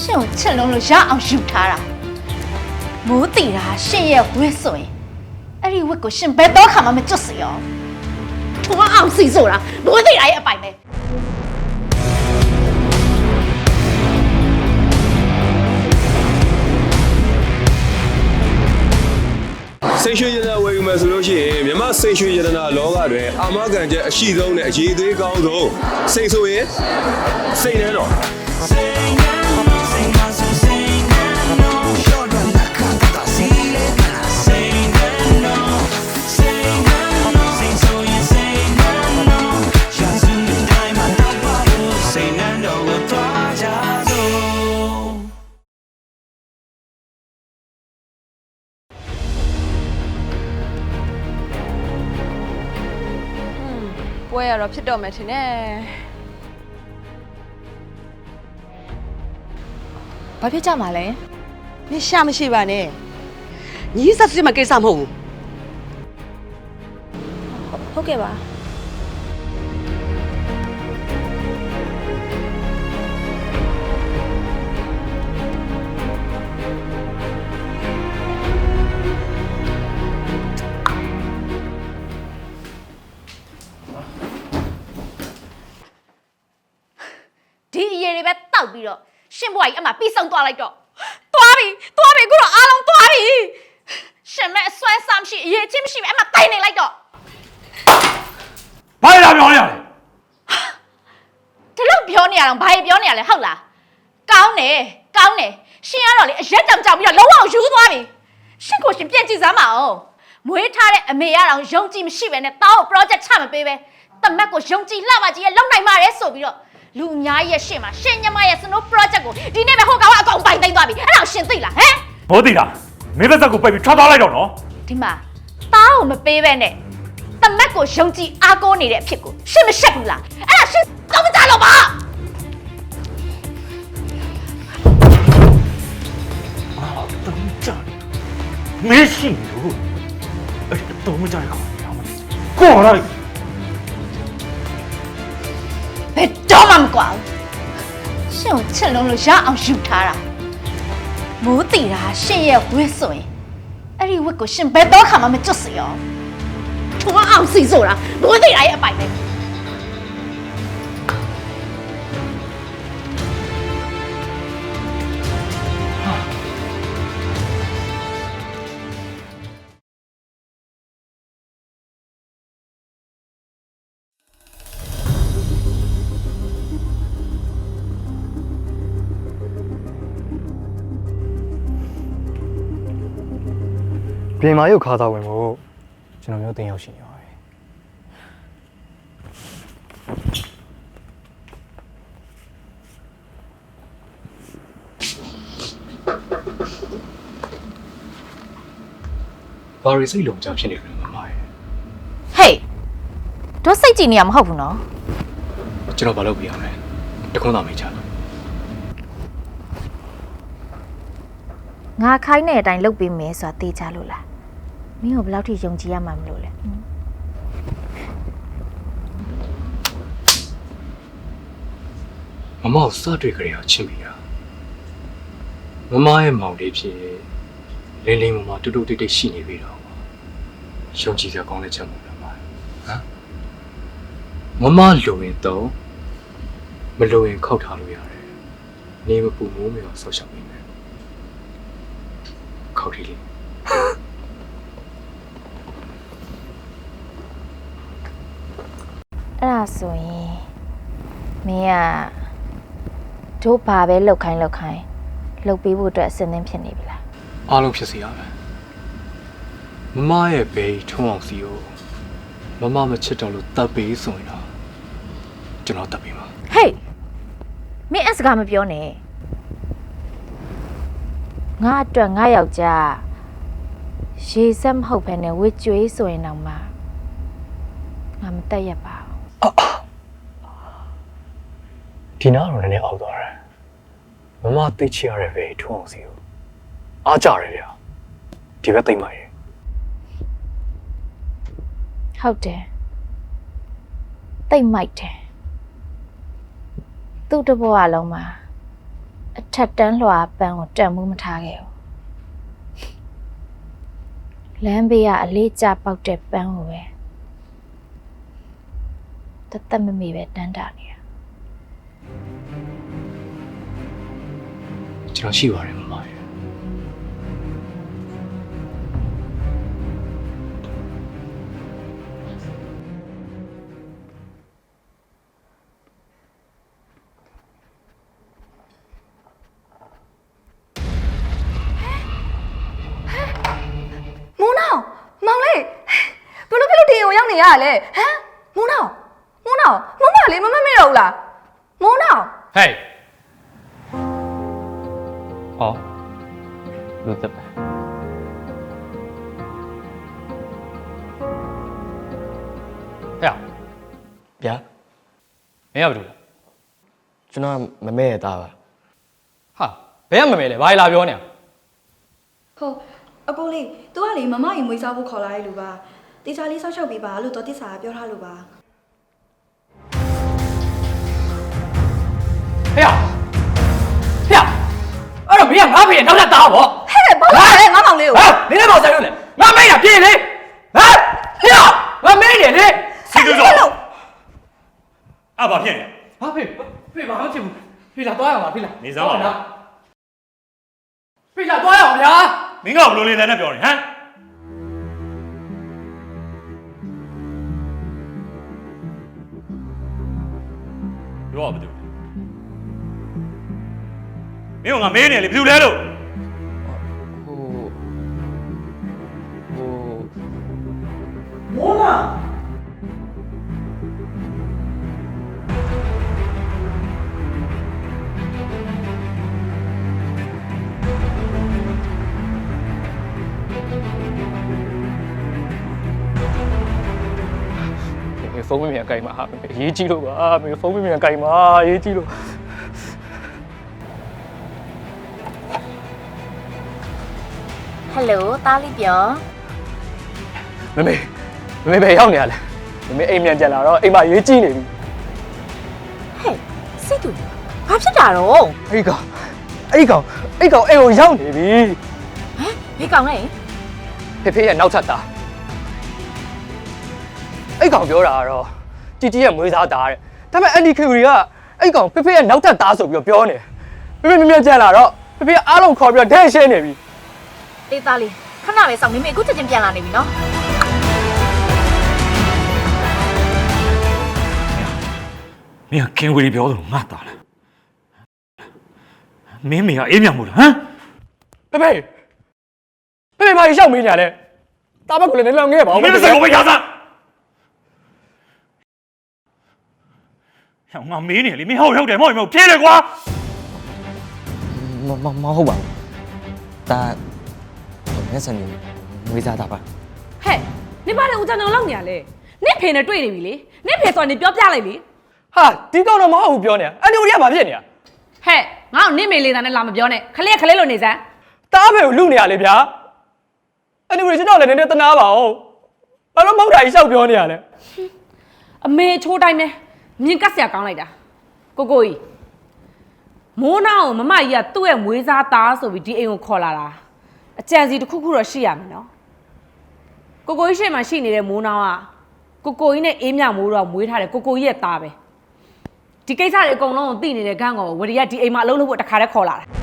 ရှင်ကိုချစ်လုံးလို့ရအောင်ယူထားတာမိုးတီတာရှင်ရဲ့ဝစ်ဆိုရင်အဲ့ဒီဝစ်ကိုရှင်ဘယ်တော့ခါမှမကျွတ်စေရောထွားအောင်စီဆိုတာမိုးတီတာရဲ့အပိုင်ပဲစိတ်ရွှေရတနာဝယ်ယူမယ်ဆိုလို့ရှိရင်မြမစိတ်ရွှေရတနာလောကတွင်အာမခံချက်အရှိဆုံးနဲ့အရေးသေးကောင်းဆုံးစိတ်ဆိုရင်စိတ်နဲ့တော့ ပွဲရတော့ဖြစ်တော့မယ်ထင်တယ်ဘာဖြစ်ကြမှာလဲမရှာမရှိပါနဲ့ညီးဆက်စစ်မကိစ္စမဟုတ်ဘူးဟုတ်ကဲ့ပါ ဒီအရေးတွေပဲတောက်ပြီးတော့ရှင်ဘွားကြီးအမှပြီးဆုံးသွားလိုက်တော့သွားပြီသွားပြီခုတော့အားလုံးသွားပြီရှင်မဲ့အစွဲစားမရှိအရေးချင်းမရှိပဲအမှတိုင်နေလိုက်တော့ဘာလဲလာပြောနေရလဲဒီလိုပြောနေရအောင်ဘာကြီးပြောနေရလဲဟုတ်လားကောင်းတယ်ကောင်းတယ်ရှင်ကတော့လေအရက်ကြောင်ကြောင်ပြီးတော့လုံးဝယူသွားပြီရှင်ကိုရှင်ပြည့်ကြည့်စမ်းပါအောင်မွေးထားတဲ့အမေရအောင်ယုံကြည်မရှိပဲနဲ့တောက် project ချမပေးပဲတမက်ကိုယုံကြည်လှပါကြီးရဲ့လုံနိုင်ပါရဲဆိုပြီးတော့ လူအများကြီးရဲ့ရှင်မှာရှင်ညမရဲ့ snow project ကိုဒီနေ့ပဲဟိုကောင်ကအကောင်ပိုင်သိမ်းသွားပြီအဲ့ဒါကိုရှင်သိလားဟမ်မိုးတီတာမင်းသက်သက်ကိုပိတ်ပြီးထွက်သွားလိုက်တော့နော်ဒီမှာတားကိုမပေးပဲနဲ့တမက်ကိုယုံကြည်အားကိုးနေတဲ့အဖြစ်ကိုရှင်မရှက်ဘူးလားအဲ့ဒါရှင်တော့မကြလို့ပါတုံးကြမင်းရှိလို့အဲ့ဒီတုံးမကြရအောင်ရအောင်ကောလိုက် ယ်တော့မှမကွာဘူးရှင်ကိုချစ်လုံးလို့ရအောင်ယူထားတာမိုးတီတာရှင်ရဲ့ဝစ်ဆိုရင်အဲ့ဒီဝစ်ကိုရှင်ဘယ်တော့ခါမှမကျွတ်စေရောထွားအောင်စီဆိုတာမိုးတီတာရဲ့အပိုင်ပဲ ပြင်မာရုပ်ခါသာဝင်ဖို့ကျွန်တော်မျိုးတင်ရောက်ရှိနေပါတယ်ဘာရီစိတ်လုံးကြဖြစ်နေတယ်မမရဲ့ဟေးတို့စိတ်ကြည်နေရမဟုတ်ဘူးနော်ကျွန်တော်ဘာလုပ်ပြရမလဲတခွန်းသာမေးချလားငါခိုင်းတဲ့အတိုင်းလုပ်ပေးမယ်ဆိုတာသိချလို့လား မင်းကိုဘယ်လောက်ထိယုံကြည်ရမှာမလို့လဲမမကိုစတွေ့ကြရအောင်ချင်းပြီရမမရဲ့မောင်လေးဖြစ်လင်းလင်းမမတူတူတိတ်တိတ်ရှိနေပြီတော့ရှုံကြည့်စရာကောင်းတဲ့ချက်မဟုတ်လားမဟမ်မမလိုရင်တော့မလိုရင်ခောက်ထားလို့ရတယ်နေမပူမိုးမြော်ဆော့ရှောက်နေတယ်ခောက်ထီလေး အဲ့ဒါ ဆိုရင်မင်းကတို့ဘာပဲလောက်ခိုင်းလောက်ခိုင်းလုပ်ပေးဖို့အတွက်အစင်းသင်းဖြစ်နေပြီလားအားလုံးဖြစ်စီရမယ်မမရဲ့ဘေးထုံးအောင်စီကိုမမမချစ်တော့လို့တပ်ပေးဆိုရင်တော့ကျွန်တော်တပ်ပေးမှာဟေးမင်းအစကားမပြောနဲ့ငါအတွက်ငါယောက်ျားရေစက်မဟုတ်ဘဲနဲ့ဝစ်ကြွေးဆိုရင်တော့မှငါမတက်ရပါဘူး ဒီနားတော့လည်းအောက်သွားတယ်မမသိချရတဲ့ပဲထုံအောင်စီကိုအားကြတယ်ဗျာဒီဘက်သိမ့်ပါရဲ့ဟုတ်တယ်တိတ်မိုက်တယ်သူ့တစ်ဘဝလုံးမှာအထက်တန်းလွှာပန်းကိုတန်မှုမထားခဲ့ဘူးလမ်းဘေးကအလေးကျပေါက်တဲ့ပန်းကိုပဲ တသက်မမေပဲတန်းတာနေတာကျွန်တော်ရှိပါတယ်မမရဲ့မိုးနောင်မောင်လေးဘယ်လိုဖြစ်လို့ဒီကိုရောက်နေရလဲဟမ်မိုးနောင်မိုးနောင်မမလေးမမမေ့တော့ဘူးလားမိုးနောင် ဟေးဟောလူတက်ပဲဟဲ့ဗျာမင်းကဘာလုပ်လဲကျွန်တော်မမဲရတာပါဟာဘယ်ကမမဲလဲဘာလာပြောနေဟုတ်အကိုလေး तू ကလေမမရင်မွေးစားဖို့ခေါ်လာတဲ့လူပါတေချာလေးဆောက်ရှောက်ပေးပါလို့တော်တိစာကပြောထားလို့ပါ ဟဲ့ဟဲ့အဲ့တော့မင်းကငါဖေးနောက်ထပ်သားပေါ့ဟဲ့ဘာလို့လဲငါမောင်လေးကိုဟာနင်းလည်းပေါ့ဆိုင်လို့လေငါမိတ်တာပြေးလေဟမ်ဟဲ့ငါမိတ်တယ်လေစီတူတော့အဲ့ဘာဖြစ်နေဟာဖေးဖေးဘာမှဖြစ်ဘူးဖေးလာသွားရအောင်လားဖေးလာနေစမ်းပါလားဖေးလာသွားရအောင်ဗျာမင်းကဘလို့လေးလည်းနဲ့ပြောနေဟမ်ပြောဘာတူ မင်းကငါမေးနေလေဘယ်သူလဲလို့ဟိုဟိုမင်းဖုန်းမမြန်ကြိုင်မှာဟာအရေးကြီးလို့ပါမင်းဖုန်းမမြန်ကြိုင်မှာအရေးကြီးလို့ ဟယ်လိုတားလေးပြောမမေမမေဘယ်ရောက်နေရလဲမမေအိမ်မြန်ကြလာတော့အိမ်မှာရေးကြည့်နေပြီဟဲ့စိတ်တူဘာဖြစ်တာတော့အဲ့ဒီကောင်အဲ့ဒီကောင်အဲ့ဒီကောင်အိမ်ကိုရောက်နေပြီဘေးကောင်လဲဖေဖေရဲ့နောက်ထပ်သားအဲ့ဒီကောင်ပြောတာကတော့ជីជីရဲ့မွေးစားသားတဲ့ဒါပေမဲ့အန်ဒီခင်ရီကအဲ့ဒီကောင်ဖေဖေရဲ့နောက်ထပ်သားဆိုပြီးတော့ပြောနေဖေဖေမြင်မြင်ကြလာတော့ဖေဖေအားလုံးခေါ်ပြီးတော့ဒဲရှင်းနေပြီ တေးသားလေးခဏပဲစောင့်နေမေအခုချက်ချင်းပြန်လာနေပြီနော်မင်းကခင်ဝေပြောတယ်ငါတားလားမင်းမေကအေးမြမို့လားဟမ်ဖေဖေဖေဖေဘာကြီးရှောက်မင်းညာလဲတာဘက်ကိုလည်းနည်းနည်းငဲ့ပါဦးမင်းမစကောပဲရစားဟောငါမေးနေလေမင်းဟုတ်ဟုတ်တယ်မဟုတ်ဘူးဖြေးတယ်ကွာမမမဟုတ်ပါဘူးဒါ မျက်စံနေမွေးစားတာပါဟဲ့နင်ဘာလဲဦးချောင်းလောက်နေရလဲနင့်ဖေနဲ့တွေ့နေပြီလေနင့်ဖေဆိုနေပြောပြလိုက်လေဟာဒီကောင်တော့မဟုတ်ဘူးပြောနေတာအန်ဒီကိုရီကဘာဖြစ်နေတာဟဲ့ငါ့ကိုနင့်မေလေးသားနဲ့လာမပြောနဲ့ခလေးခလေးလို့နေစမ်းတားဖေကိုလူနေရလေဗျာအန်ဒီကိုရီကျွန်တော်လည်းနည်းနည်းတနာပါဦးဘာလို့မဟုတ်တာကြီးရှောက်ပြောနေရလဲအမေချိုးတိုင်းပဲမြင်ကတ်ဆရာကောင်းလိုက်တာကိုကိုကြီးမိုးနာကိုမမကြီးကသူ့ရဲ့မွေးစားသားဆိုပြီးဒီအိမ်ကိုခေါ်လာတာ အကြံစီတစ်ခုခုတော့ရှိရမယ်နော်ကိုကိုကြီးရှေ့မှာရှိနေတဲ့မိုးနာကကိုကိုကြီးနဲ့အေးမြမိုးတော့မွေးထားတယ်ကိုကိုကြီးရဲ့သားပဲဒီကိစ္စတွေအကုန်လုံးကိုသိနေတဲ့ခန်းကောင်ကိုဝရီကဒီအိမ်မှာအလုပ်လုပ်ဖို့တခါတည်းခေါ်လာတာ